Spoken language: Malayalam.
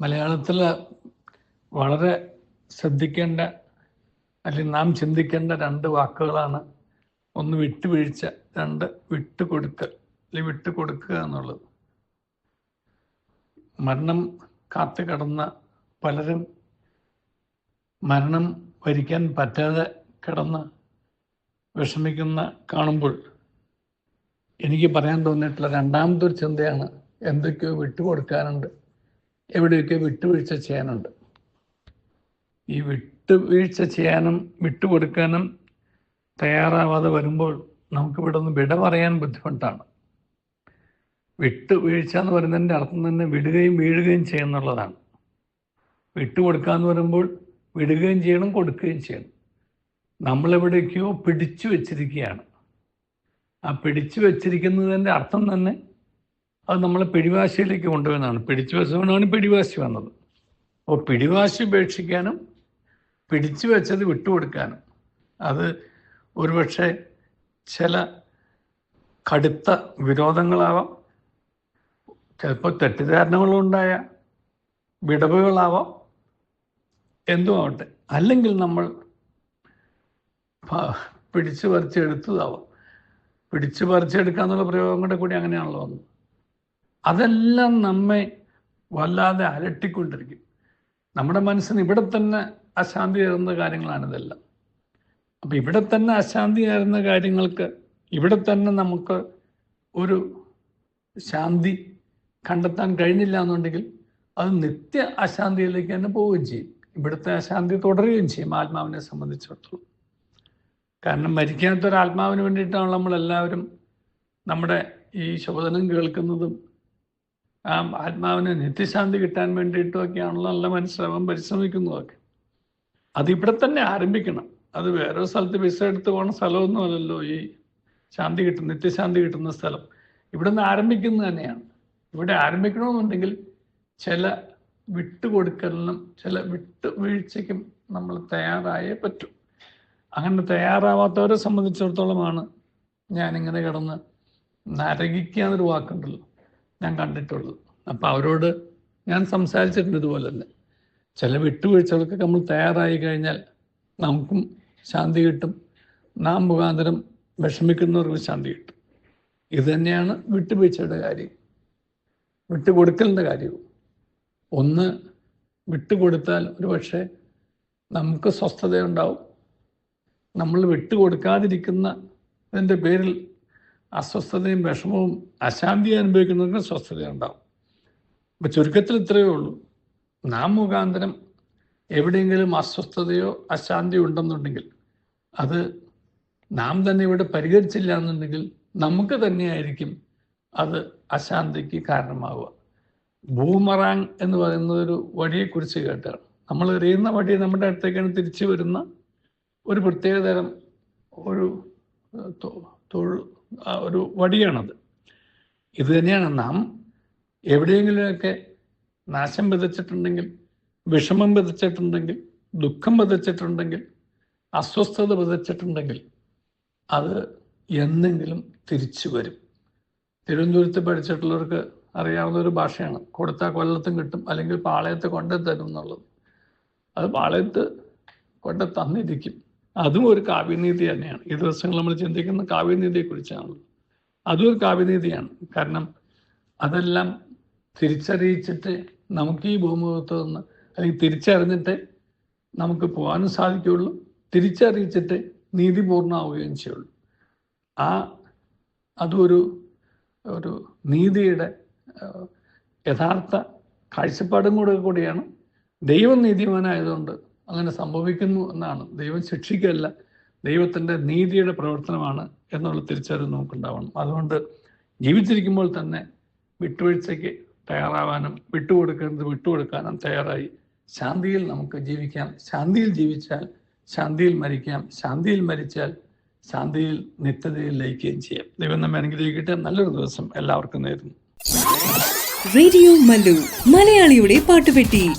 മലയാളത്തിൽ വളരെ ശ്രദ്ധിക്കേണ്ട അല്ലെങ്കിൽ നാം ചിന്തിക്കേണ്ട രണ്ട് വാക്കുകളാണ്. ഒന്ന് വിട്ടുവീഴ്ച രണ്ട് വിട്ടുകൊടുക്കൽ അല്ലെങ്കിൽ വിട്ടുകൊടുക്കുക എന്നുള്ളത്. മരണം കാത്തു കിടന്ന പലരും മരണം ഭരിക്കാൻ പറ്റാതെ കിടന്ന് വിഷമിക്കുന്ന കാണുമ്പോൾ എനിക്ക് പറയാൻ തോന്നിയിട്ടുള്ള രണ്ടാമത്തെ ഒരു ചിന്തയാണ് എന്തൊക്കെയോ വിട്ടുകൊടുക്കാനുണ്ട്. എവിടെയൊക്കെ വിട്ടുവീഴ്ച ചെയ്യാനുണ്ട്. ഈ വിട്ടുവീഴ്ച ചെയ്യാനും വിട്ടുകൊടുക്കാനും തയ്യാറാവാതെ വരുമ്പോൾ നമുക്കിവിടെ ഒന്ന് വിട പറയാൻ ബുദ്ധിമുട്ടാണ്. വിട്ടുവീഴ്ച എന്ന് പറയുന്നതിന്റെ അർത്ഥം തന്നെ വിടുകയും വീഴുകയും ചെയ്യുന്നുള്ളതാണ്. വിട്ടുകൊടുക്കുക എന്ന് പറയുമ്പോൾ വിടുകയും ചെയ്യണം കൊടുക്കുകയും ചെയ്യണം. നമ്മളെവിടേക്കോ പിടിച്ചു വെച്ചിരിക്കുകയാണ്. ആ പിടിച്ചു വെച്ചിരിക്കുന്നതിന്റെ അർത്ഥം തന്നെ അത് നമ്മളെ പിടിവാശിയിലേക്ക് കൊണ്ടുവന്നതാണ് പിടിച്ചു വെച്ചതുകൊണ്ടാണ് പിടിവാശി വന്നത്. അപ്പോൾ പിടിവാശി ഉപേക്ഷിക്കാനും പിടിച്ചു വെച്ചത് വിട്ടുകൊടുക്കാനും അത് ഒരുപക്ഷെ ചില കടുത്ത വിരോധങ്ങളാവാം ചിലപ്പോൾ തെറ്റിദ്ധാരണകളുണ്ടായ വിടവുകളാവാം എന്തും ആവട്ടെ അല്ലെങ്കിൽ നമ്മൾ പിടിച്ചു പറിച്ചെടുത്തതാവാം പിടിച്ചു പറിച്ചെടുക്കുക എന്നുള്ള പ്രയോഗങ്ങളുടെ കൂടി അങ്ങനെയാണല്ലോ വന്നത്. അതെല്ലാം നമ്മെ വല്ലാതെ അലട്ടിക്കൊണ്ടിരിക്കും. നമ്മുടെ മനസ്സിന് ഇവിടെ തന്നെ അശാന്തി തരുന്ന കാര്യങ്ങളാണ് ഇതെല്ലാം. അപ്പം ഇവിടെ തന്നെ അശാന്തി തരുന്ന കാര്യങ്ങൾക്ക് ഇവിടെ തന്നെ നമുക്ക് ഒരു ശാന്തി കണ്ടെത്താൻ കഴിഞ്ഞില്ല എന്നുണ്ടെങ്കിൽ അത് നിത്യ അശാന്തിയിലേക്ക് തന്നെ പോവുകയും ചെയ്യും. ഇവിടുത്തെ അശാന്തി തുടരുകയും ചെയ്യും ആത്മാവിനെ സംബന്ധിച്ചിടത്തോളം. കാരണം മരിക്കാത്ത ഒരു ആത്മാവിന് വേണ്ടിയിട്ടാണ് നമ്മളെല്ലാവരും നമ്മുടെ ഈ ശോധനം കേൾക്കുന്നതും ആ ആത്മാവിന് നിത്യശാന്തി കിട്ടാൻ വേണ്ടിയിട്ടൊക്കെയാണല്ലോ നല്ല മനഃശ്രമം പരിശ്രമിക്കുന്നതൊക്കെ. അതിവിടെ തന്നെ ആരംഭിക്കണം. അത് വേറെ സ്ഥലത്ത് വിസ എടുത്ത് പോകുന്ന സ്ഥലമൊന്നും അല്ലല്ലോ ഈ ശാന്തി കിട്ടുന്ന നിത്യശാന്തി കിട്ടുന്ന സ്ഥലം. ഇവിടെ നിന്ന് ആരംഭിക്കുന്നത് തന്നെയാണ്. ഇവിടെ ആരംഭിക്കണമെന്നുണ്ടെങ്കിൽ ചില വിട്ടുകൊടുക്കലിനും ചില വിട്ടുവീഴ്ചയ്ക്കും നമ്മൾ തയ്യാറായേ പറ്റൂ. അങ്ങനെ തയ്യാറാവാത്തവരെ സംബന്ധിച്ചിടത്തോളമാണ് ഞാനിങ്ങനെ കിടന്ന് നരകിക്കുക എന്നൊരു വാക്കുണ്ടല്ലോ. ഞാൻ കണ്ടിട്ടുള്ളത്. അപ്പം അവരോട് ഞാൻ സംസാരിച്ചിട്ടുണ്ട് ഇതുപോലെ തന്നെ. ചില വിട്ടുവീഴ്ചകൾക്കൊക്കെ നമ്മൾ തയ്യാറായി കഴിഞ്ഞാൽ നമുക്കും ശാന്തി കിട്ടും. നാം മുഖാന്തരം വിഷമിക്കുന്നവർക്ക് ശാന്തി കിട്ടും. ഇത് തന്നെയാണ് വിട്ടുവീഴ്ചയുടെ കാര്യം. വിട്ടുകൊടുക്കലിന്റെ കാര്യവും. ഒന്ന് വിട്ടുകൊടുത്താൽ ഒരു പക്ഷേ നമുക്ക് സ്വസ്ഥതയുണ്ടാവും. നമ്മൾ വിട്ടുകൊടുക്കാതിരിക്കുന്ന അതിന്റെ പേരിൽ അസ്വസ്ഥതയും വിഷമവും അശാന്തിയും അനുഭവിക്കുന്നവർക്ക് സ്വസ്ഥതയുണ്ടാവും അപ്പം ചുരുക്കത്തിൽ ഇത്രയേ ഉള്ളൂ. നാം മുഖാന്തരം എവിടെയെങ്കിലും അസ്വസ്ഥതയോ അശാന്തിയോ ഉണ്ടെന്നുണ്ടെങ്കിൽ അത് നാം തന്നെ ഇവിടെ പരിഹരിച്ചില്ല എന്നുണ്ടെങ്കിൽ നമുക്ക് തന്നെയായിരിക്കും അത് അശാന്തിക്ക് കാരണമാവുക. ബൂമറാങ് എന്ന് പറയുന്ന ഒരു വടിയെക്കുറിച്ച് കേട്ടാണ് നമ്മൾ എറിയുന്ന വടി നമ്മുടെ അടുത്തേക്കാണ് തിരിച്ചു വരുന്ന ഒരു പ്രത്യേകതരം ഒരു ഏഹ്, തൊ- തൊഴു ആ ഒരു വടിയാണത്. ഇത് തന്നെയാണ് നാം എവിടെയെങ്കിലുമൊക്കെ നാശം വിതച്ചിട്ടുണ്ടെങ്കിൽ വിഷമം വിതച്ചിട്ടുണ്ടെങ്കിൽ ദുഃഖം വിതച്ചിട്ടുണ്ടെങ്കിൽ അസ്വസ്ഥത വിതച്ചിട്ടുണ്ടെങ്കിൽ അത് എന്നെങ്കിലും തിരിച്ചു വരും. തിരുവനന്തപുരത്ത് പഠിച്ചിട്ടുള്ളവർക്ക് അറിയാവുന്ന ഒരു ഭാഷയാണ്. കൊടുത്താൽ കൊല്ലത്തും കിട്ടും അല്ലെങ്കിൽ പാളയത്ത് കൊണ്ടു തരും എന്നുള്ളത് അത് പാളയത്ത് കൊണ്ട് തന്നിരിക്കും അതും ഒരു കാവ്യനീതി തന്നെയാണ്. ഈ ദിവസങ്ങൾ നമ്മൾ ചിന്തിക്കുന്ന കാവ്യനീതിയെക്കുറിച്ചാണ്. അതും ഒരു കാവ്യനീതിയാണ്. കാരണം അതെല്ലാം തിരിച്ചറിയിച്ചിട്ട് നമുക്ക് ഈ ഭൂമുഖത്ത് നിന്ന് അല്ലെങ്കിൽ തിരിച്ചറിഞ്ഞിട്ട് നമുക്ക് പോകാനും സാധിക്കുകയുള്ളൂ. തിരിച്ചറിയിച്ചിട്ട് നീതിപൂർണമാവുകയും ചെയ്യുള്ളൂ. ആ അതൊരു ഒരു നീതിയുടെ യഥാർത്ഥ കാഴ്ചപ്പാടും കൂടെ കൂടിയാണ് ദൈവം നീതിമാനായതുകൊണ്ട് അങ്ങനെ സംഭവിക്കുന്നു എന്നാണ്. ദൈവം ശിക്ഷിക്കല്ല ദൈവത്തിന്റെ നീതിയുടെ പ്രവർത്തനമാണ് എന്നുള്ള തിരിച്ചറിവ് നമുക്കുണ്ടാവണം. അതുകൊണ്ട് ജീവിച്ചിരിക്കുമ്പോൾ തന്നെ വിട്ടുവീഴ്ചയ്ക്ക് തയ്യാറാവാനും വിട്ടുകൊടുക്കുന്നത് വിട്ടുകൊടുക്കാനും തയ്യാറായി. ശാന്തിയിൽ നമുക്ക് ജീവിക്കാം. ശാന്തിയിൽ ജീവിച്ചാൽ ശാന്തിയിൽ മരിക്കാം. ശാന്തിയിൽ മരിച്ചാൽ ശാന്തിയിൽ നിത്യതയിൽ ലയിക്കുകയും ചെയ്യാം. ദൈവം നമ്മെ അനുഗ്രഹിക്കട്ടെ. നല്ലൊരു ദിവസം എല്ലാവർക്കും നേരുന്നു. റേഡിയോ മലയാളിയുടെ പാട്ടുപെട്ടി.